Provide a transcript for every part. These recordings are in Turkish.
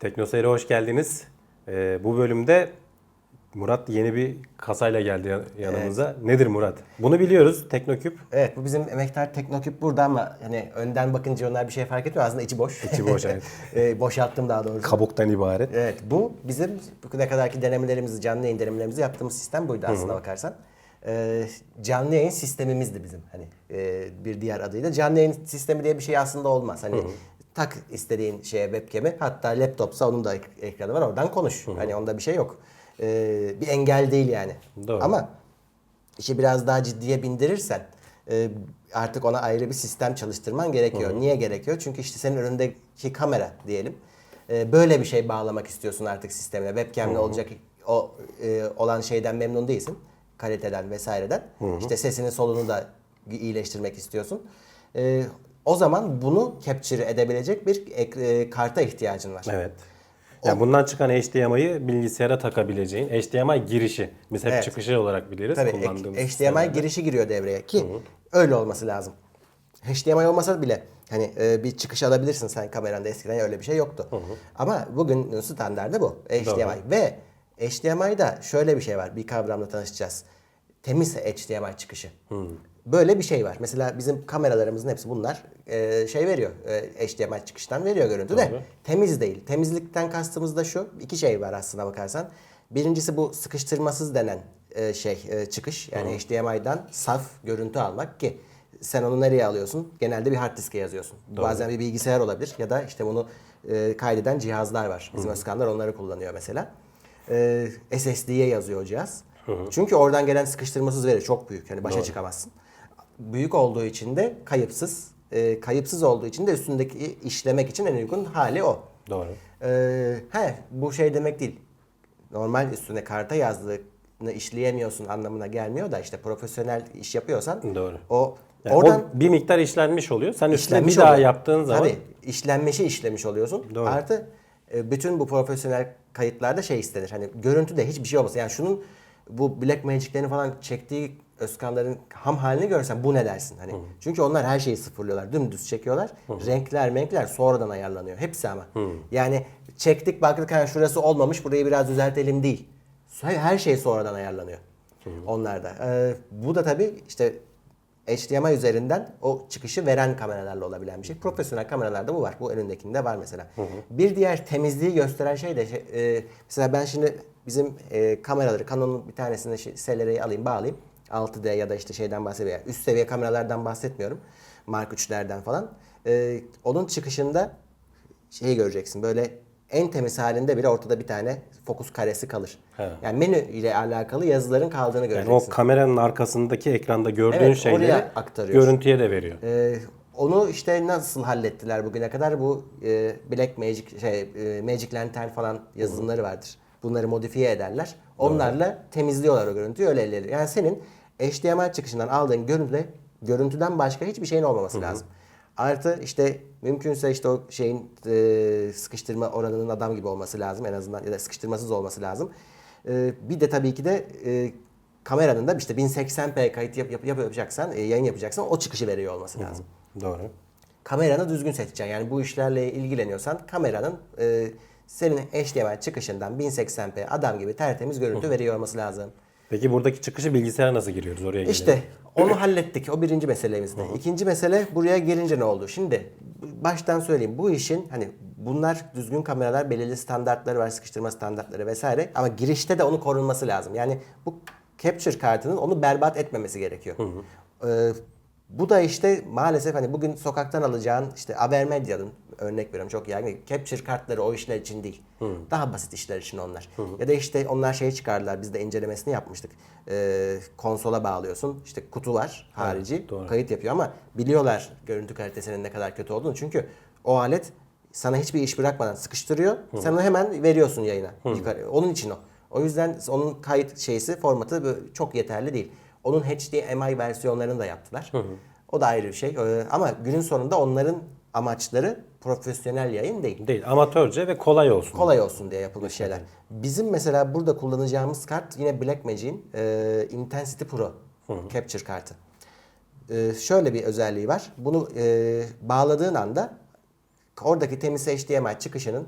Teknoseyir'e hoş geldiniz. Ee, bu bölümde Murat yeni bir kasayla geldi yan- yanımıza. Nedir Murat? Bunu biliyoruz Teknoküp. Evet bu bizim emektar Teknoküp burada ama hani önden bakınca onlar bir şey fark etmiyor. Aslında içi boş. İçi boş, evet. e, boşalttım daha doğrusu. Kabuktan ibaret. Evet bu bizim bugüne kadarki denemelerimizi, canlı yayın denemelerimizi yaptığımız sistem buydu aslında bakarsan. Ee, canlı yayın sistemimizdi bizim hani e, bir diğer adıyla. Canlı yayın sistemi diye bir şey aslında olmaz. Hani tak istediğin şeye webcam'i hatta laptopsa onun da ek- ekranı var oradan konuş. Hani onda bir şey yok. Ee, bir engel değil yani. Doğru. Ama işi biraz daha ciddiye bindirirsen e, artık ona ayrı bir sistem çalıştırman gerekiyor. Niye gerekiyor? Çünkü işte senin önündeki kamera diyelim. e, böyle bir şey bağlamak istiyorsun artık sistemine. Webcam'le olacak o e, olan şeyden memnun değilsin. Kaliteden vesaireden. İşte sesini solunu da iyileştirmek istiyorsun. E, o zaman bunu capture edebilecek bir e, karta ihtiyacın var. Evet. Yani bundan çıkan HDMI'yi bilgisayara takabileceğin HDMI girişi. Biz hep Evet. çıkışı olarak biliriz Tabii kullandığımız HDMI sistemlerde. girişi giriyor devreye ki öyle olması lazım. HDMI olmasa bile hani e, bir çıkış alabilirsin sen kameranda eskiden öyle bir şey yoktu. Ama bugün standardı bu HDMI ve HDMI'da şöyle bir şey var bir kavramla tanışacağız. Temiz HDMI çıkışı. Böyle bir şey var. Mesela bizim kameralarımızın hepsi bunlar e, şey veriyor. E, HDMI çıkıştan veriyor görüntü de. Doğru. Temiz değil. Temizlikten kastımız da şu. iki şey var aslına bakarsan. Birincisi bu sıkıştırmasız denen e, şey e, çıkış. Yani HDMI'dan saf görüntü almak ki sen onu nereye alıyorsun? Genelde bir hard diske yazıyorsun. Bazen bir bilgisayar olabilir ya da işte bunu e, kaydeden cihazlar var. Bizim Özkanlar onları kullanıyor mesela. E, SSD'ye yazıyor o cihaz. Çünkü oradan gelen sıkıştırmasız veri çok büyük. Yani başa çıkamazsın. Büyük olduğu için de kayıpsız. E, kayıpsız olduğu için de üstündeki işlemek için en uygun hali o. Doğru. Ee, he bu şey demek değil. Normal üstüne karta yazdığını işleyemiyorsun anlamına gelmiyor da işte profesyonel iş yapıyorsan Doğru. o Yani oradan o bir miktar işlenmiş oluyor. Sen üstüne bir daha oluyor. yaptığın zaman Tabii işlenmişi işlemiş oluyorsun. Doğru. Artı e, bütün bu profesyonel kayıtlarda şey istenir. Hani görüntüde hiçbir şey olmasın. Yani şunun bu Black Magic'lerini falan çektiği Özkanların ham halini görsen bu ne dersin? Hani çünkü onlar her şeyi sıfırlıyorlar. Dümdüz çekiyorlar. Renkler, renkler sonradan ayarlanıyor. Hepsi ama. Yani çektik baktık hani şurası olmamış burayı biraz düzeltelim değil. Her şey sonradan ayarlanıyor. Onlarda. Ee, bu da tabii işte HDMI üzerinden o çıkışı veren kameralarla olabilen bir şey. Profesyonel kameralarda bu var. Bu önündekinde var mesela. Bir diğer temizliği gösteren şey de e, mesela ben şimdi bizim e, kameraları Canon'un bir tanesini Celery'i alayım bağlayayım. 6D ya da işte şeyden bahsediyorum. Üst seviye kameralardan bahsetmiyorum. Mark 3'lerden falan. E, onun çıkışında şeyi göreceksin. Böyle en temiz halinde bile ortada bir tane fokus karesi kalır. He. Yani menü ile alakalı yazıların kaldığını yani göreceksin. o kameranın arkasındaki ekranda gördüğün Evet, şeyleri görüntüye de veriyor. Ee, onu işte nasıl hallettiler bugüne kadar? Bu e, Black Magic şey e, Magic Lantern falan yazılımları vardır. Bunları modifiye ederler. Onlarla temizliyorlar o görüntüyü öyle elleri. Yani senin HDMI çıkışından aldığın görüntüde görüntüden başka hiçbir şeyin olmaması lazım. Artı işte mümkünse işte o şeyin e, sıkıştırma oranının adam gibi olması lazım en azından ya da sıkıştırmasız olması lazım. E, bir de tabii ki de e, kameranın da işte 1080p kayıt yap, yap, yapacaksan, e, yayın yapacaksan o çıkışı veriyor olması lazım. Doğru. Kameranı düzgün seçeceksin. Yani bu işlerle ilgileniyorsan kameranın e, senin HDMI çıkışından 1080p adam gibi tertemiz görüntü veriyor olması lazım. Peki buradaki çıkışı bilgisayara nasıl giriyoruz oraya gelelim. İşte onu hallettik. O birinci meselemizdi. İkinci mesele buraya gelince ne oldu? Şimdi baştan söyleyeyim. Bu işin hani bunlar düzgün kameralar belirli standartları var. Sıkıştırma standartları vesaire. Ama girişte de onu korunması lazım. Yani bu capture kartının onu berbat etmemesi gerekiyor. Ee, bu da işte maalesef hani bugün sokaktan alacağın işte Avermedia'nın örnek veriyorum çok yaygın. Capture kartları o işler için değil. Daha basit işler için onlar. Ya da işte onlar şey çıkardılar biz de incelemesini yapmıştık. Ee, konsola bağlıyorsun. İşte kutu var harici. doğru. kayıt yapıyor ama biliyorlar görüntü kalitesinin ne kadar kötü olduğunu. Çünkü o alet sana hiçbir iş bırakmadan sıkıştırıyor. Sen onu hemen veriyorsun yayına. Yukarı. Onun için o. O yüzden onun kayıt şeysi formatı çok yeterli değil. Onun HDMI versiyonlarını da yaptılar. O da ayrı bir şey. Ee, Ama günün sonunda onların amaçları profesyonel yayın değil. Değil. Amatörce ve kolay olsun. Kolay olsun diye yapılmış şeyler. Bizim mesela burada kullanacağımız kart yine Blackmagic'in e, Intensity Pro Capture kartı. E, şöyle bir özelliği var. Bunu e, bağladığın anda oradaki temiz HDMI çıkışının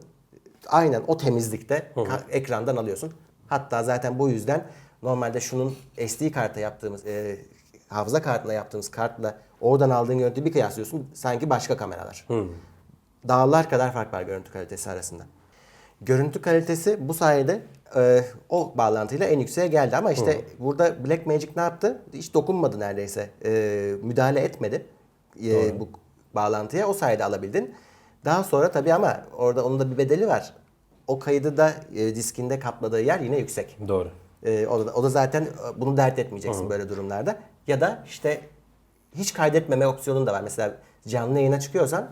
aynen o temizlikte ka- ekrandan alıyorsun. Hatta zaten bu yüzden normalde şunun SD karta yaptığımız e, hafıza kartına yaptığımız kartla oradan aldığın görüntüyü bir kıyaslıyorsun sanki başka kameralar. Dağlar kadar fark var görüntü kalitesi arasında. Görüntü kalitesi bu sayede e, o bağlantıyla en yükseğe geldi ama işte burada Blackmagic ne yaptı? Hiç dokunmadı neredeyse. E, müdahale etmedi e, bu bağlantıya. O sayede alabildin. Daha sonra tabii ama orada onun da bir bedeli var. O kaydı da e, diskinde kapladığı yer yine yüksek. Doğru. E, o, da, o da zaten e, bunu dert etmeyeceksin böyle durumlarda. Ya da işte hiç kaydetmeme opsiyonun da var. Mesela canlı yayına çıkıyorsan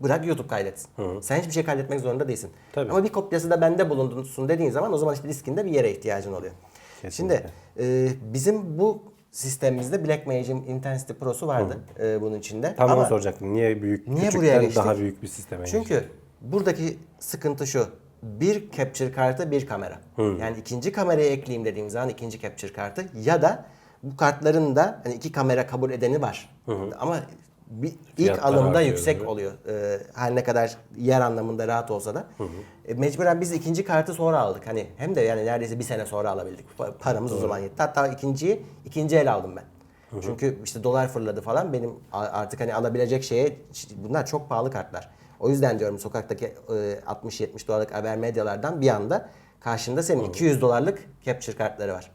bırak YouTube kaydetsin. Sen hiçbir şey kaydetmek zorunda değilsin. Tabii. Ama bir kopyası da bende bulundursun dediğin zaman o zaman işte diskinde bir yere ihtiyacın oluyor. Kesinlikle. Şimdi e, bizim bu sistemimizde Blackmagic'in Intensity Pro'su vardı e, bunun içinde. Tam Ama onu soracaktım. Niye büyük, Niye buraya geçtik? daha büyük bir sisteme geçtik? Çünkü buradaki sıkıntı şu. Bir capture kartı bir kamera. Yani ikinci kamerayı ekleyeyim dediğim zaman ikinci capture kartı ya da bu kartların da hani iki kamera kabul edeni var. Ama bir ilk Fiyatlar alımda yüksek oluyor. Ee, her ne kadar yer anlamında rahat olsa da. E, mecburen biz ikinci kartı sonra aldık. Hani hem de yani neredeyse bir sene sonra alabildik. Pa- Paramız o zaman yetti. Hatta ikinciyi ikinci el aldım ben. Çünkü işte dolar fırladı falan benim artık hani alabilecek şeye bunlar çok pahalı kartlar. O yüzden diyorum sokaktaki e, 60-70 dolarlık haber medyalardan bir anda karşında senin 200 dolarlık capture kartları var.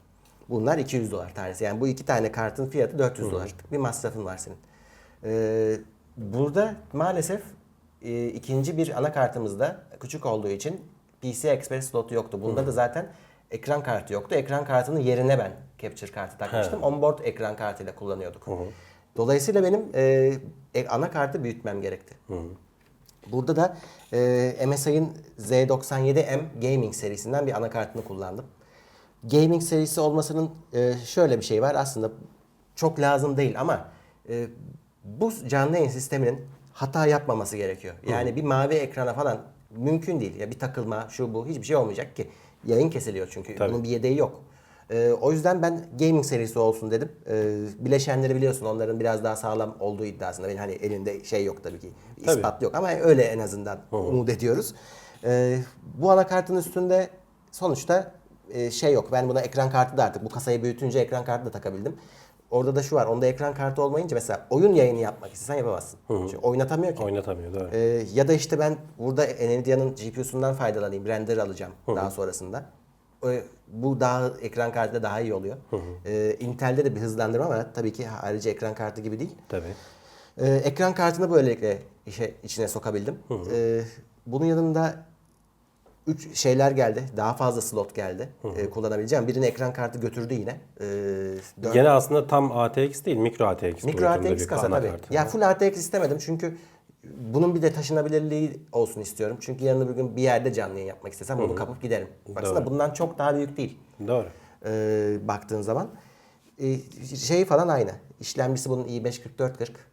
Bunlar 200 dolar tanesi. Yani bu iki tane kartın fiyatı 400 dolar. Bir masrafın var senin. Ee, burada maalesef e, ikinci bir anakartımızda küçük olduğu için PC Express slotu yoktu. Bunda da zaten ekran kartı yoktu. Ekran kartının yerine ben capture kartı takmıştım. Onboard ekran kartıyla kullanıyorduk. Dolayısıyla benim e, e, anakartı büyütmem gerekti. Burada da e, MSI'ın Z97M Gaming serisinden bir anakartını kullandım. Gaming serisi olmasının e, şöyle bir şey var aslında çok lazım değil ama e, bu canlı yayın sisteminin hata yapmaması gerekiyor. Yani bir mavi ekrana falan mümkün değil. Ya bir takılma şu bu hiçbir şey olmayacak ki. Yayın kesiliyor çünkü. Tabii. Bunun bir yedeği yok. E, o yüzden ben gaming serisi olsun dedim. E, bileşenleri biliyorsun onların biraz daha sağlam olduğu iddiasında. Benim hani elinde şey yok tabii ki. Tabii. ispat yok ama öyle en azından umut ediyoruz. E, bu anakartın üstünde sonuçta e, şey yok. Ben buna ekran kartı da artık bu kasayı büyütünce ekran kartı da takabildim. Orada da şu var. Onda ekran kartı olmayınca mesela oyun yayını yapmak istesen yapamazsın. Çünkü oynatamıyor ki. Oynatamıyor doğru. Ee, ya da işte ben burada Nvidia'nın GPU'sundan faydalanayım, render alacağım daha sonrasında. Ee, bu daha ekran kartıyla daha iyi oluyor. Ee, Intel'de de bir hızlandırma var. Tabii ki harici ekran kartı gibi değil. Tabii. Ee, ekran kartını böylelikle işe, içine sokabildim. Ee, bunun yanında üç şeyler geldi. Daha fazla slot geldi. Ee, kullanabileceğim. Birini ekran kartı götürdü yine. Ee, dört- Gene aslında tam ATX değil, mikro ATX. Mikro ATX kasa tabii. Ya full ATX istemedim çünkü bunun bir de taşınabilirliği olsun istiyorum. Çünkü yarın öbür gün bir yerde canlı yayın yapmak istesem bunu kapıp giderim. Baksana Doğru. bundan çok daha büyük değil Doğru. ee, baktığın zaman. Ee, şey falan aynı. İşlemcisi bunun i5 4440.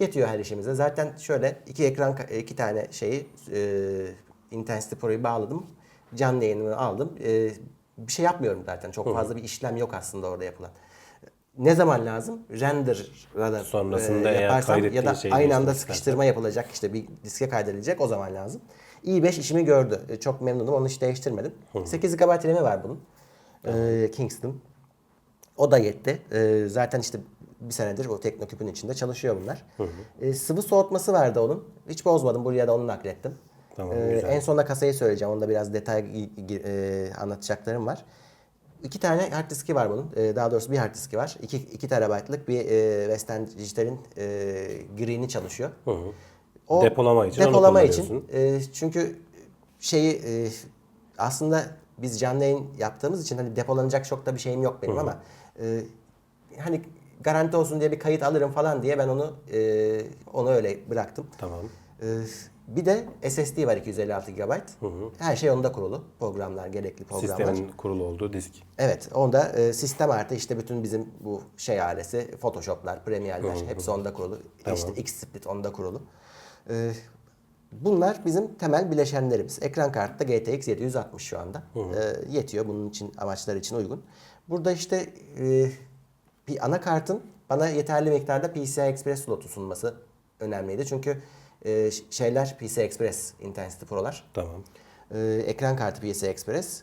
Yetiyor her işimize. Zaten şöyle iki ekran iki tane şeyi e, Intensity Pro'yu bağladım. Canlı yayınımı aldım. Ee, bir şey yapmıyorum zaten. Çok fazla bir işlem yok aslında orada yapılan. Ne zaman lazım? Render'da da Sonrasında e, yaparsam ya da aynı anda sıkıştırma yapılacak. işte bir diske kaydedilecek o zaman lazım. i5 işimi gördü. E, Çok memnunum. Onu hiç değiştirmedim. 8 GB RAM'i var bunun. Ee, Kingston. O da yetti. Ee, zaten işte bir senedir o Teknoküp'ün içinde çalışıyor bunlar. Ee, sıvı soğutması vardı onun. Hiç bozmadım. Buraya da onu naklettim. Tamam, Ee, en sonunda kasayı söyleyeceğim. Onda biraz detay e, anlatacaklarım var. İki tane hard diski var bunun. Ee, daha doğrusu bir hard diski var. 2, 2 terabaytlık bir e, Western Digital'in e, green'i çalışıyor. O Depolama için Depolama için. E, çünkü şeyi e, aslında biz canlı yayın yaptığımız için hani depolanacak çok da bir şeyim yok benim ama e, hani garanti olsun diye bir kayıt alırım falan diye ben onu e, onu öyle bıraktım. Tamam. E, bir de SSD var 256 GB. Her şey onda kurulu. Programlar, gerekli programlar. Sistemin kurulu olduğu disk. Evet, onda e, sistem artı işte bütün bizim bu şey ailesi, Photoshop'lar, Premiere'ler hepsi onda kurulu. İşte XSplit onda kurulu. E, bunlar bizim temel bileşenlerimiz. Ekran kartı da GTX 760 şu anda. E, yetiyor bunun için amaçlar için uygun. Burada işte e, bir anakartın bana yeterli miktarda PCI Express slotu sunması önemliydi. Çünkü e, şeyler PCI Express Intensity Pro'lar. Tamam. Ee, ekran kartı PCI Express.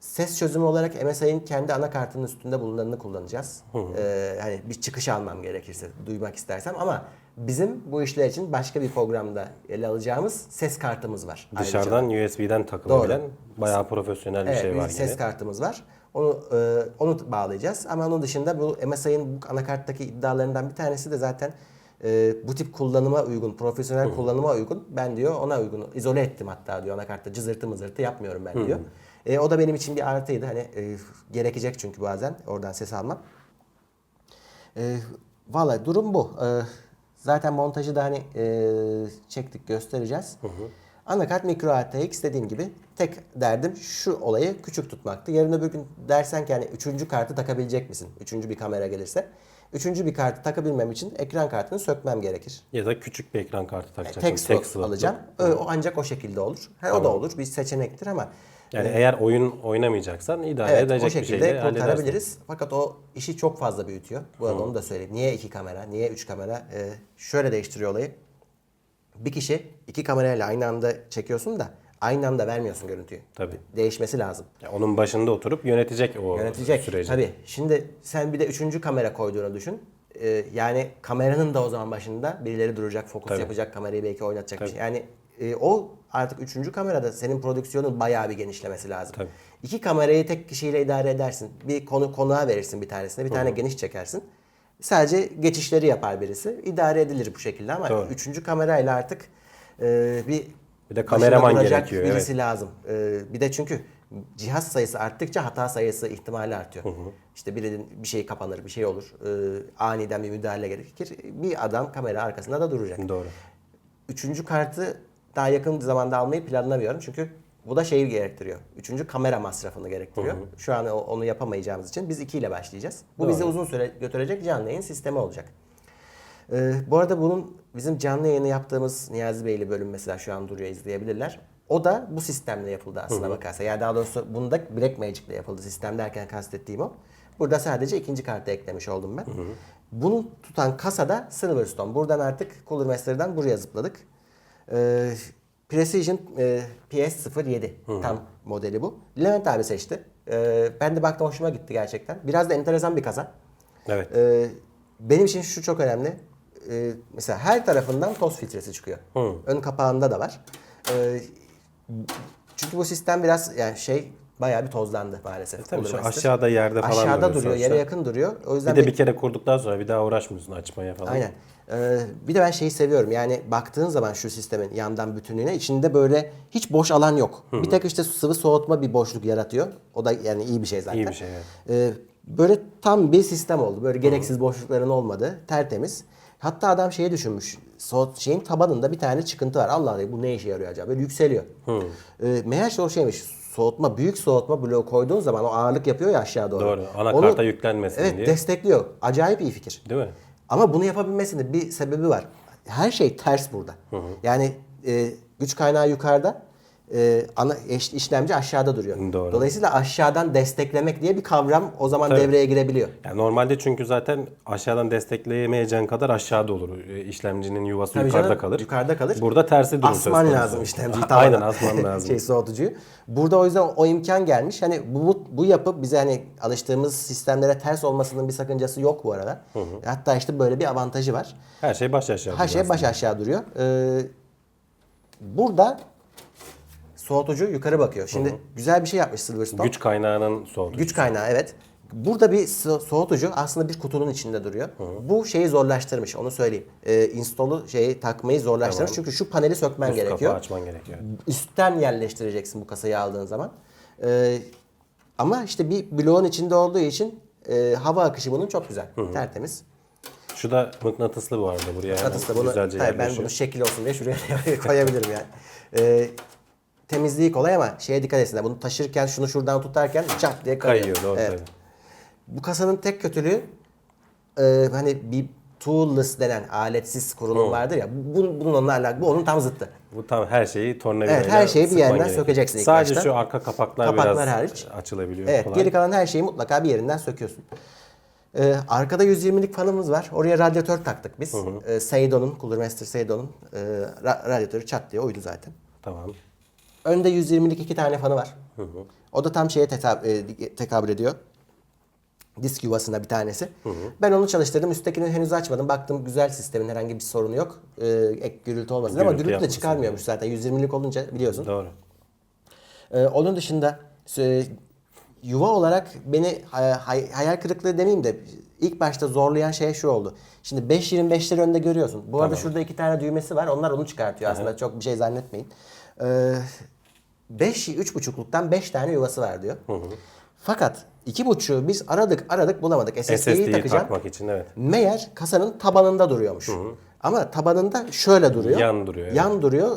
Ses çözümü olarak MSI'nin kendi anakartının üstünde bulunanını kullanacağız. Ee, hani bir çıkış almam gerekirse, duymak istersem ama bizim bu işler için başka bir programda ele alacağımız ses kartımız var. ayrıca. Dışarıdan USB'den takılabilen bayağı profesyonel bir Evet, şey bir var ses yine. kartımız var. Onu e, onu bağlayacağız. Ama onun dışında bu MSI'nin bu anakarttaki iddialarından bir tanesi de zaten e, bu tip kullanıma uygun, profesyonel kullanıma uygun. Ben diyor ona uygun, izole ettim hatta diyor anakartta cızırtı mızırtı yapmıyorum ben diyor. E, o da benim için bir artıydı. Hani e, gerekecek çünkü bazen oradan ses almam. E, Valla durum bu. E, zaten montajı da hani e, çektik göstereceğiz. Anakart micro ATX dediğim gibi tek derdim şu olayı küçük tutmaktı. Yarın öbür gün dersen ki hani üçüncü kartı takabilecek misin? Üçüncü bir kamera gelirse. Üçüncü bir kartı takabilmem için ekran kartını sökmem gerekir. Ya da küçük bir ekran kartı takacaksın. Tek slot slotlu. alacağım. Ö- O ancak o şekilde olur. Ha, O da olur. Bir seçenektir ama Yani eğer oyun oynamayacaksan idare Evet edecek bir şekilde şeyle halledersin. kurtarabiliriz. Fakat o işi çok fazla büyütüyor. Bu arada onu da söyleyeyim. Niye iki kamera? Niye üç kamera? Ee, şöyle değiştiriyor olayı. Bir kişi iki kamerayla aynı anda çekiyorsun da aynı anda vermiyorsun görüntüyü. Tabii. Değişmesi lazım. Ya onun başında oturup yönetecek o Yönetecek. süreci. Tabii. Şimdi sen bir de üçüncü kamera koyduğunu düşün. Ee, yani kameranın da o zaman başında birileri duracak, fokus Tabii. yapacak, kamerayı belki oynatacak bir Tabii. şey. Yani e, o artık üçüncü kamerada senin prodüksiyonun bayağı bir genişlemesi lazım. Tabii. İki kamerayı tek kişiyle idare edersin. Bir konu konuğa verirsin bir tanesine, bir tane geniş çekersin. Sadece geçişleri yapar birisi. İdare edilir bu şekilde ama Doğru. üçüncü kamerayla artık e, bir Bir de kameraman duracak gerekiyor, Birisi lazım. Ee, bir de çünkü cihaz sayısı arttıkça hata sayısı ihtimali artıyor. İşte birinin bir şey kapanır, bir şey olur. Ee, aniden bir müdahale gerekir. Bir adam kamera arkasında da duracak. Doğru. Üçüncü kartı daha yakın zamanda almayı planlamıyorum. Çünkü bu da şeyi gerektiriyor. Üçüncü kamera masrafını gerektiriyor. Şu an onu yapamayacağımız için biz iki ile başlayacağız. Bu bizi Doğru. uzun süre götürecek canlı yayın sistemi olacak. Ee, bu arada bunun bizim canlı yayını yaptığımız Niyazi Beyli bölüm mesela şu an duruyor izleyebilirler. O da bu sistemle yapıldı aslına bakarsa. Yani daha doğrusu bunda Black Magic'le yapıldı. Sistem derken kastettiğim o. Burada sadece ikinci kartı eklemiş oldum ben. Bunu tutan kasada Silverstone. Buradan artık Cooler Master'dan buraya zıpladık. Ee, Precision e, PS07 tam modeli bu. Levent abi seçti. Ee, ben de baktım hoşuma gitti gerçekten. Biraz da enteresan bir kasa. Evet. Ee, benim için şu çok önemli. Ee, mesela her tarafından toz filtresi çıkıyor. Ön kapağında da var. Ee, çünkü bu sistem biraz yani şey bayağı bir tozlandı maalesef. tabii Cooler şu Master. aşağıda, yerde falan Aşağıda duruyor sonuçta. yere yakın duruyor. O yüzden bir de bir kere kurduktan sonra bir daha uğraşmıyorsun açmaya falan. Aynen. Ee, bir de ben şeyi seviyorum. Yani baktığın zaman şu sistemin yandan bütünlüğüne içinde böyle hiç boş alan yok. Bir tek işte sıvı soğutma bir boşluk yaratıyor. O da yani iyi bir şey zaten. İyi bir şey, evet. Ee, böyle tam bir sistem oldu. Böyle gereksiz boşlukların olmadığı, tertemiz. Hatta adam şeyi düşünmüş. Soğut şeyin tabanında bir tane çıkıntı var. Allah Allah bu ne işe yarıyor acaba? Böyle yükseliyor. Ee, meğerse o şeymiş. Soğutma, büyük soğutma bloğu koyduğun zaman o ağırlık yapıyor ya aşağı doğru. Doğru. Anakarta yüklenmesin evet, diye. destekliyor. Acayip iyi fikir. Değil mi? Ama bunu yapabilmesinin bir sebebi var. Her şey ters burada. Yani e, güç kaynağı yukarıda, e, ana eş- işlemci aşağıda duruyor. Doğru. Dolayısıyla aşağıdan desteklemek diye bir kavram o zaman Tabii. devreye girebiliyor. Yani normalde çünkü zaten aşağıdan destekleyemeyeceğin kadar aşağıda olur. E, İşlemcinin yuvası Tabii yukarıda canım, kalır. yukarıda kalır. Burada tersi durum söz Asman lazım işlemciyi Aynen asman lazım. şey soğutucuyu. Burada o yüzden o imkan gelmiş. Hani bu, bu yapı bize hani alıştığımız sistemlere ters olmasının bir sakıncası yok bu arada. Hatta işte böyle bir avantajı var. Her şey baş aşağı. Her şey baş aşağı duruyor. Ee, burada soğutucu yukarı bakıyor. Şimdi güzel bir şey yapmış Silverstone. Güç kaynağının soğutucu. Güç kaynağı evet. Burada bir so- soğutucu aslında bir kutunun içinde duruyor. Bu şeyi zorlaştırmış onu söyleyeyim. Ee, install'u şeyi takmayı zorlaştırmış. Tamam. Çünkü şu paneli sökmen Üst gerekiyor. açman gerekiyor. Üstten yerleştireceksin bu kasayı aldığın zaman. Ee, ama işte bir bloğun içinde olduğu için e, hava akışı bunun çok güzel. Tertemiz. Şu da mıknatıslı bu arada buraya. Atıs'ta bunu güzelce tabii ben bunu şekil olsun diye şuraya koyabilirim yani. Ee, temizliği kolay ama şeye dikkat etsinler. Bunu taşırken şunu şuradan tutarken çat diye kayıyor. Kayıyor doğru Evet. tabii. Bu kasanın tek kötülüğü e, hani bir toolless denen aletsiz kurulum vardır ya. Bu, bunun onunla alakalı. Bu onun tam zıttı. Bu tam her şeyi tornavidayla Evet, her şeyi bir sıkman yerden gerekiyor. sökeceksin ilk Sadece başta. şu arka kapaklar, Kapaklar biraz hariç. açılabiliyor Evet, kolay. geri kalan her şeyi mutlaka bir yerinden söküyorsun. Ee, arkada 120'lik fanımız var. Oraya radyatör taktık biz. Ee, Seidon'un, Cooler Master Seidon'un e, ra- radyatörü çat diye oydu zaten. Tamam. Önde 120'lik iki tane fanı var. O da tam şeye e, tekabül ediyor. Disk yuvasına bir tanesi. Ben onu çalıştırdım. Üsttekini henüz açmadım. Baktım güzel sistemin herhangi bir sorunu yok. Ee, ek gürültü olmasın ama Gürültü gürültü de çıkarmıyormuş zaten. 120'lik olunca biliyorsun. Doğru. Ee, onun dışında e, yuva olarak beni hay- hay- hayal kırıklığı demeyeyim de ilk başta zorlayan şey şu oldu. Şimdi 5.25'leri önde görüyorsun. Bu arada şurada iki tane düğmesi var. Onlar onu çıkartıyor aslında. Çok bir şey zannetmeyin. Ee, 5 3.5'luktan 5 tane yuvası var diyor. Fakat 2.5'u biz aradık aradık bulamadık. SSD'yi SSD'yi takacağım. takmak için evet. Meğer kasanın tabanında duruyormuş. Ama tabanında şöyle duruyor. Yan duruyor, evet. Yan duruyor.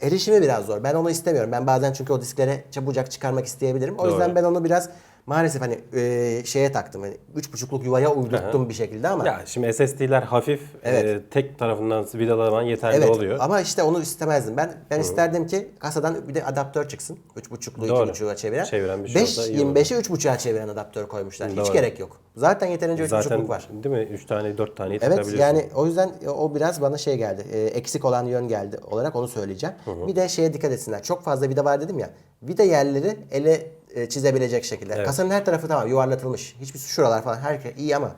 Erişimi biraz zor. Ben onu istemiyorum. Ben bazen çünkü o disklere çabucak çıkarmak isteyebilirim. O Doğru. yüzden ben onu biraz maalesef hani e, şeye taktım. Hani 3.5'luk yuvaya uydurttum bir şekilde ama. Ya şimdi SSD'ler hafif Evet. e, tek tarafından vidalaman yeterli Evet oluyor. ama işte onu istemezdim. Ben ben isterdim ki kasadan bir de adaptör çıksın. 3.5'lu Doğru. 2.5'a çeviren. Çeviren bir şey olsa iyi olur. 5.25'i 3.5'a çeviren adaptör koymuşlar. Hiç Doğru. gerek yok. Zaten yeterince 3.5'luk Zaten var. değil mi? 3 tane 4 tane Evet yani o yüzden o biraz bana şey geldi. e, eksik olan yön geldi olarak onu söyleyeceğim. Bir de şeye dikkat etsinler. Çok fazla vida var dedim ya. Vida yerleri ele e, çizebilecek şekilde. Kasanın her tarafı tamam yuvarlatılmış. Hiçbir şuralar falan her iyi ama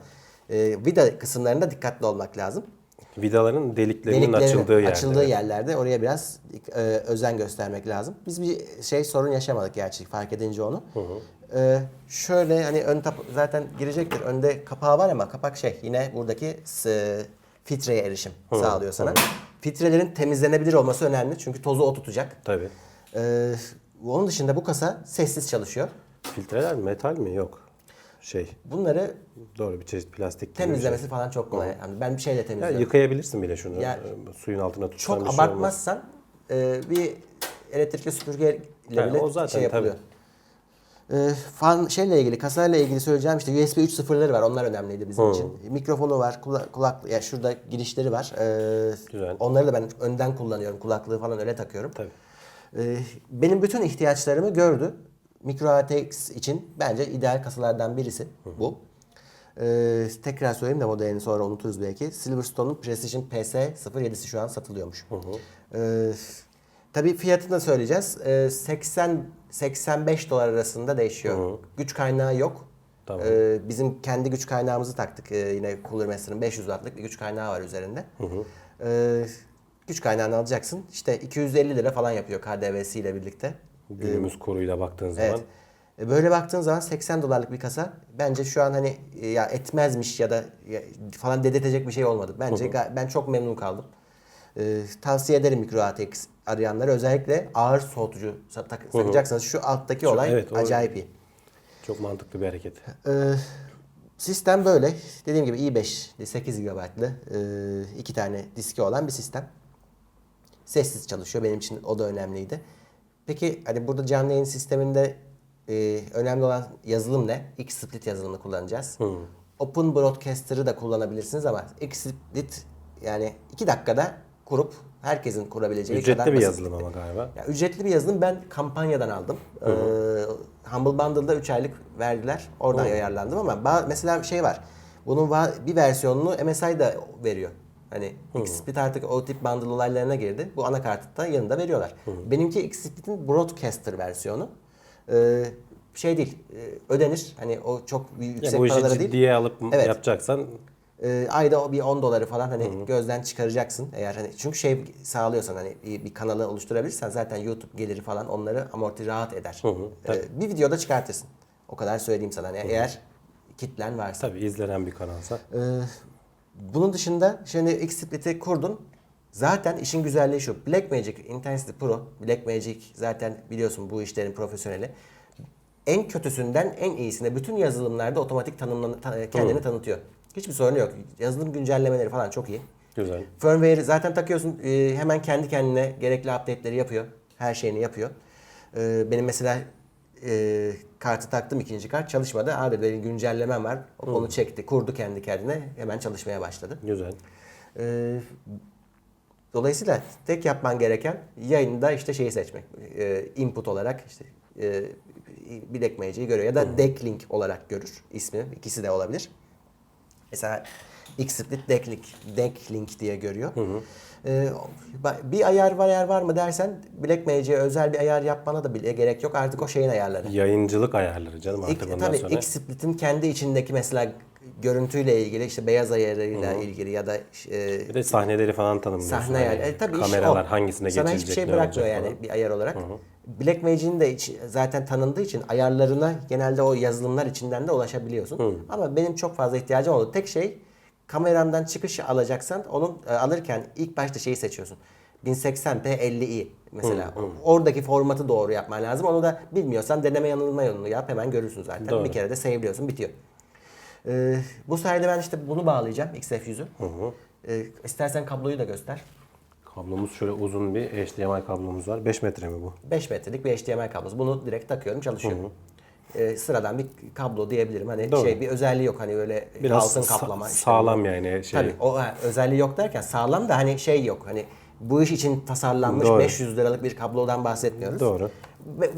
e, vida kısımlarında dikkatli olmak lazım. Vidaların deliklerinin Deliklerin açıldığı açıldığı yerlerde oraya biraz e, özen göstermek lazım. Biz bir şey sorun yaşamadık gerçi fark edince onu. E, şöyle hani ön tap zaten girecektir. Önde kapağı var ama kapak şey yine buradaki s- filtreye erişim sağlıyor sana. Filtrelerin temizlenebilir olması önemli çünkü tozu o tutacak. Tabii. E, onun dışında bu kasa sessiz çalışıyor. Filtreler metal mi? Yok. Şey, Bunları doğru bir çeşit plastik gibi bir temizlemesi falan çok kolay. Yani ben bir şeyle şey. Ya temizliyorum. yıkayabilirsin bile şunu. Ya- E, Suyun altına tutsan Çok bir şey abartmazsan e, bir elektrikli süpürge ile Ha, bile o zaten şey yapılıyor. tabii. E, fan şeyle ilgili, kasayla ilgili söyleyeceğim işte USB 3.0'ları var. Onlar önemliydi bizim için. Mikrofonu var, kulak, kulak ya şurada girişleri var. E, Güzel. Onları da ben önden kullanıyorum. Kulaklığı falan öyle takıyorum. Tabii. E, benim bütün ihtiyaçlarımı gördü. Micro ATX için bence ideal kasalardan birisi bu. E, tekrar söyleyeyim de modelini sonra unuturuz belki. Silverstone'un Precision PS07'si şu an satılıyormuş. E, tabii fiyatını da söyleyeceğiz. E, 80 85 dolar arasında değişiyor. Güç kaynağı yok. Tamam. E, bizim kendi güç kaynağımızı taktık. E, yine Cooler Master'ın 500 wattlık bir güç kaynağı var üzerinde. E, güç kaynağını alacaksın. İşte 250 lira falan yapıyor KDV'si ile birlikte. Günümüz kuruyla baktığın Evet. zaman. E, Böyle baktığın zaman 80 dolarlık bir kasa bence şu an hani e, ya etmezmiş ya da ya falan dedirtecek bir şey olmadı. Bence ga- ben çok memnun kaldım. E, tavsiye ederim Micro ATX arayanlara özellikle ağır soğutucu sa- tak- takacaksanız şu alttaki olay evet, acayip iyi. Çok mantıklı bir hareket. E, sistem böyle. Dediğim gibi i5 8 GB'lı iki tane diski olan bir sistem. Sessiz çalışıyor. Benim için o da önemliydi. Peki hani burada canlı yayın sisteminde e, önemli olan yazılım ne? X-Split yazılımını kullanacağız. Open Broadcaster'ı da kullanabilirsiniz ama X-Split yani iki dakikada kurup herkesin kurabileceği kadar Ücretli bir yazılım ama galiba. Ya ücretli bir yazılım ben kampanyadan aldım. Ee, Humble Bundle'da 3 aylık verdiler. Oradan ayarlandım ama mesela şey var. Bunun bir versiyonunu MSI da veriyor. Hani XSplit artık o tip bundle olaylarına girdi. Bu anakartta yanında veriyorlar. Benimki XSplit'in Broadcaster versiyonu. Ee, şey değil, e, ödenir. Hani o çok yüksek Ya bu işi paralara değil. ciddiye alıp Evet. yapacaksan Ee, ayda o bir 10 doları falan hani gözden çıkaracaksın eğer hani çünkü şey sağlıyorsan hani bir, bir kanalı oluşturabilirsen zaten YouTube geliri falan onları amorti rahat eder. Ee, bir videoda çıkartırsın. O kadar söyleyeyim sana hani eğer kitlen varsa. tabii izlenen bir kanalsa. Ee, bunun dışında şimdi X-Split'i kurdun. Zaten işin güzelliği şu. Blackmagic Intensity Pro. Blackmagic zaten biliyorsun bu işlerin profesyoneli. En kötüsünden en iyisine bütün yazılımlarda otomatik tanımlan ta- kendini tanıtıyor. Hiçbir sorunu yok. Yazılım güncellemeleri falan çok iyi. Güzel. Firmware'i zaten takıyorsun e, hemen kendi kendine gerekli update'leri yapıyor. Her şeyini yapıyor. E, benim mesela e, kartı taktım ikinci kart çalışmadı. Abi benim güncellemem var. Onu çekti, kurdu kendi kendine. Hemen çalışmaya başladı. Güzel. E, dolayısıyla tek yapman gereken yayında işte şeyi seçmek. E, input olarak işte e, Black Magic'i görüyor. Ya da Decklink olarak görür ismi. İkisi de olabilir. Mesela X-Split Decklink, Decklink diye görüyor. Ee, ba- bir ayar var ayar var mı dersen Blackmagic'e özel bir ayar yapmana da bile gerek yok. Artık o şeyin ayarları. Yayıncılık ayarları canım artık İlk, tabii sonra. X-Split'in kendi içindeki mesela görüntüyle ilgili işte beyaz ayarıyla ilgili ya da e, Bir de sahneleri falan tanımlıyorsun. Sahne Hani ayarı. E, tabii iş kameralar o. hangisine Sana geçilecek, hiçbir şey bırakmıyor yani falan. bir ayar olarak. Blackmagic'in de iç- zaten tanındığı için ayarlarına genelde o yazılımlar içinden de ulaşabiliyorsun. Ama benim çok fazla ihtiyacım oldu. Tek şey kamerandan çıkış alacaksan onun e, alırken ilk başta şeyi seçiyorsun. 1080p 50i mesela. Oradaki formatı doğru yapman lazım. Onu da bilmiyorsan deneme yanılma yolunu yap. Hemen görürsün zaten. Doğru. Bir kere de save'liyorsun bitiyor. Ee, bu sayede ben işte bunu bağlayacağım XF100'ü. Ee, istersen kabloyu da göster. Kablomuz şöyle uzun bir HDMI kablomuz var. 5 metre mi bu? 5 metrelik bir HDMI kablosu. Bunu direkt takıyorum çalışıyor. Ee, sıradan bir kablo diyebilirim. Hani Doğru. şey bir özelliği yok hani öyle Biraz altın sa- kaplama. işte sağlam yani şey. Tabii o ha, özelliği yok derken sağlam da hani şey yok. Hani bu iş için tasarlanmış Doğru. 500 liralık bir kablodan bahsetmiyoruz. Doğru.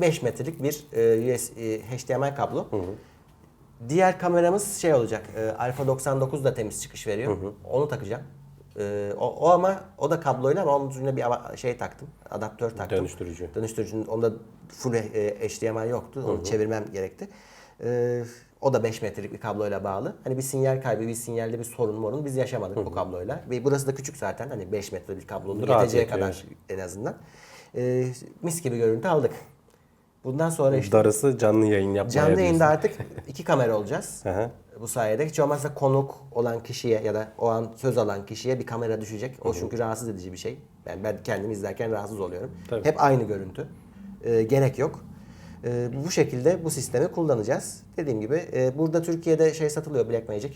5 metrelik bir e, US, e, HDMI kablo. Diğer kameramız şey olacak. E, Alpha 99 da temiz çıkış veriyor. Onu takacağım. E, o, o ama o da kabloyla ama onun üstüne bir şey taktım. Adaptör taktım. Dönüştürücü. Dönüştürücünün onda full e, HDMI yoktu. Onu çevirmem gerekti. E, o da 5 metrelik bir kabloyla bağlı. Hani bir sinyal kaybı, bir sinyalde bir sorun morun biz yaşamadık bu kabloyla. Ve burası da küçük zaten. Hani 5 metre bir kablonun Rahat yeteceği kadar en azından. E, mis gibi görüntü aldık. Bundan sonra işte Darısı canlı yayın yapmaya canlı yayında artık iki kamera olacağız. Hı hı. Bu sayede hiç olmazsa konuk olan kişiye ya da o an söz alan kişiye bir kamera düşecek. O çünkü rahatsız edici bir şey. Yani ben kendim izlerken rahatsız oluyorum. Tabii. Hep aynı görüntü. Ee, gerek yok. Ee, bu şekilde bu sistemi kullanacağız. Dediğim gibi e, burada Türkiye'de şey satılıyor Blackmagic.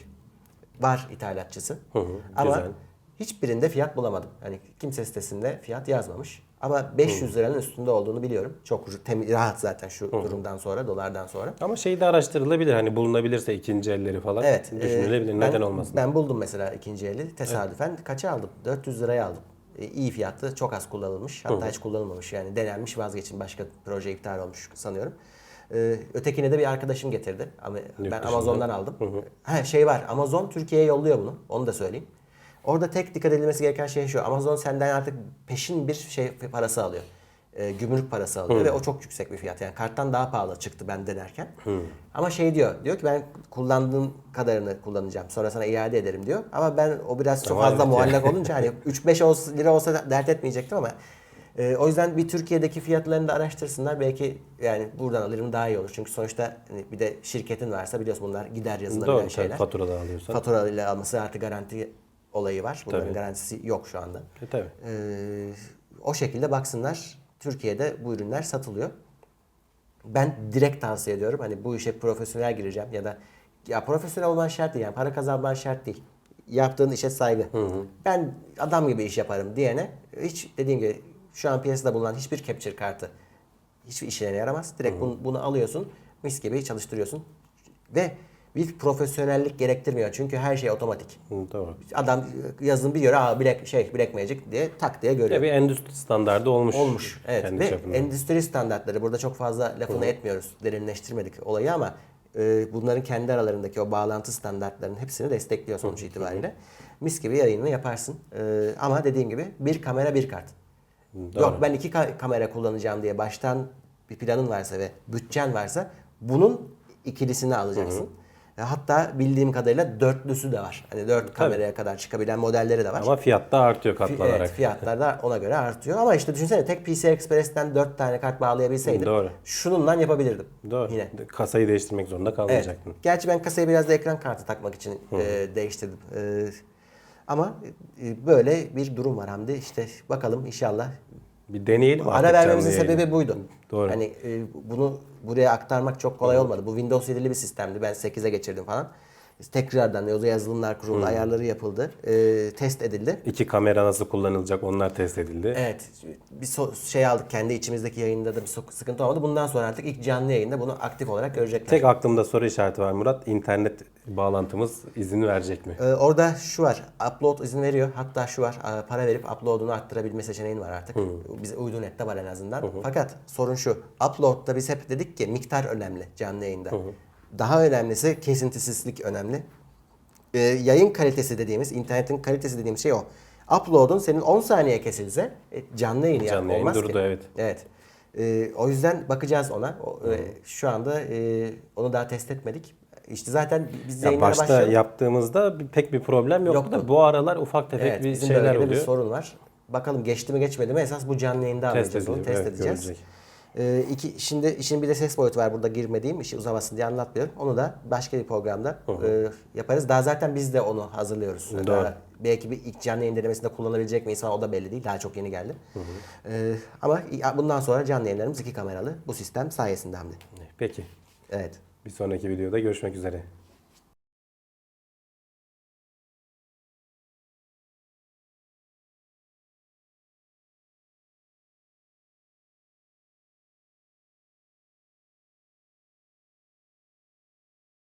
Var ithalatçısı. hı, Ama güzel. Hiçbirinde fiyat bulamadım. Hani kimse sitesinde fiyat yazmamış. Ama 500 liranın üstünde olduğunu biliyorum. Çok temi- rahat zaten şu durumdan sonra, dolardan sonra. Ama şey de araştırılabilir. Hani bulunabilirse ikinci elleri falan. Evet. Düşünülebilir. e, Neden ben, olmasın? Ben buldum mesela ikinci eli tesadüfen. Kaça aldım? 400 liraya aldım. E, iyi fiyatlı, çok az kullanılmış. Hatta hiç kullanılmamış. Yani denenmiş, vazgeçin. Başka proje iptal olmuş sanıyorum. E, ötekini de bir arkadaşım getirdi. Ama ben. Amazon'dan aldım. Ha şey var. Amazon Türkiye'ye yolluyor bunu. Onu da söyleyeyim. Orada tek dikkat edilmesi gereken şey şu. Amazon senden artık peşin bir şey parası alıyor. E, gümrük parası alıyor ve o çok yüksek bir fiyat. Yani karttan daha pahalı çıktı ben denerken. Ama şey diyor. Diyor ki ben kullandığım kadarını kullanacağım. Sonra sana iade ederim diyor. Ama ben o biraz çok fazla evet muallak olunca hani 3-5 olsa, lira olsa dert etmeyecektim ama e, o yüzden bir Türkiye'deki fiyatlarını da araştırsınlar. Belki yani buradan alırım daha iyi olur. Çünkü sonuçta hani bir de şirketin varsa biliyorsun bunlar gider yazılabilen Doğru. şeyler. Tabii, faturada alıyorsan. Fatura ile alması artı garanti olayı var. Bunların Tabii. garantisi yok şu anda. E, tabii. Ee, o şekilde baksınlar. Türkiye'de bu ürünler satılıyor. Ben direkt tavsiye ediyorum. Hani bu işe profesyonel gireceğim ya da ya profesyonel olman şart değil. Yani para kazanman şart değil. Yaptığın işe saygı. Ben adam gibi iş yaparım diyene hiç dediğim gibi şu an piyasada bulunan hiçbir capture kartı hiçbir işine yaramaz. Direkt bunu, bunu alıyorsun, mis gibi çalıştırıyorsun ve bir profesyonellik gerektirmiyor. Çünkü her şey otomatik. Hı, Doğru. Adam yazılım biliyor. Aa Black şey Black Magic diye tak diye görüyor. Ya bir endüstri standardı olmuş. Olmuş. Evet. Kendi Ve çapında. endüstri standartları burada çok fazla lafını etmiyoruz. Derinleştirmedik olayı ama e, bunların kendi aralarındaki o bağlantı standartlarının hepsini destekliyor sonuç itibariyle. Mis gibi yayını yaparsın. E, ama dediğim gibi bir kamera bir kart. Doğru. Yok ben iki ka- kamera kullanacağım diye baştan bir planın varsa ve bütçen varsa bunun ikilisini alacaksın. E, Hatta bildiğim kadarıyla dörtlüsü de var. Hani dört kameraya kadar çıkabilen modelleri de var. Ama fiyat da artıyor katlanarak. Evet, fiyatlar da ona göre artıyor. Ama işte düşünsene tek PCI Express'ten 4 tane kart bağlayabilseydim Doğru. şununla yapabilirdim. Doğru. Yine. Kasayı değiştirmek zorunda Evet. kalmayacaktın. Gerçi ben kasayı biraz da ekran kartı takmak için e, değiştirdim. E, ama e, böyle bir durum var Hamdi. İşte bakalım inşallah. Bir deneyelim Ara artık vermemizin canlı yayını. sebebi buydu. Doğru. Hani e, bunu buraya aktarmak çok kolay olmadı. Bu Windows 7'li bir sistemdi. Ben 8'e geçirdim falan. Tekrardan o yazılımlar kuruldu, ayarları yapıldı, e, test edildi. İki kamera nasıl kullanılacak onlar test edildi. Evet. Bir so- şey aldık kendi içimizdeki yayında da bir so- sıkıntı olmadı. Bundan sonra artık ilk canlı yayında bunu aktif olarak görecekler. Tek aklımda soru işareti var Murat. İnternet bağlantımız izin verecek mi? Ee, orada şu var. Upload izin veriyor. Hatta şu var. Para verip upload'unu arttırabilme seçeneğin var artık. Bize uydu nette var en azından. Fakat sorun şu. Upload'da biz hep dedik ki miktar önemli canlı yayında. Daha önemlisi kesintisizlik önemli. e, yayın kalitesi dediğimiz, internetin kalitesi dediğimiz şey o. Upload'un senin 10 saniye kesilse e, canlı yayın Canlı yani olmaz durdu, ki. evet. Evet. E, o yüzden bakacağız ona. O, e, şu anda e, onu daha test etmedik. İşte zaten biz Ya başta başlayalım. yaptığımızda pek bir problem yoktu. Yoktu. da Bu aralar ufak tefek Evet, bir bizim şeyler oluyor. bir sorun var. Bakalım geçti mi geçmedi mi esas bu canlı yayında onu edilecek, test evet, edeceğiz. görülecek. Ee, iki, şimdi işin bir de ses boyutu var burada girmediğim işi uzamasın diye anlatmıyorum. Onu da başka bir programda e, yaparız. Daha zaten biz de onu hazırlıyoruz. Doğru. Daha belki bir ilk canlı yayın denemesinde kullanabilecek miyiz falan o da belli değil. Daha çok yeni geldi. Ee, ama bundan sonra canlı yayınlarımız iki kameralı bu sistem sayesinde Hamdi. Peki. Evet. Bir sonraki videoda görüşmek üzere.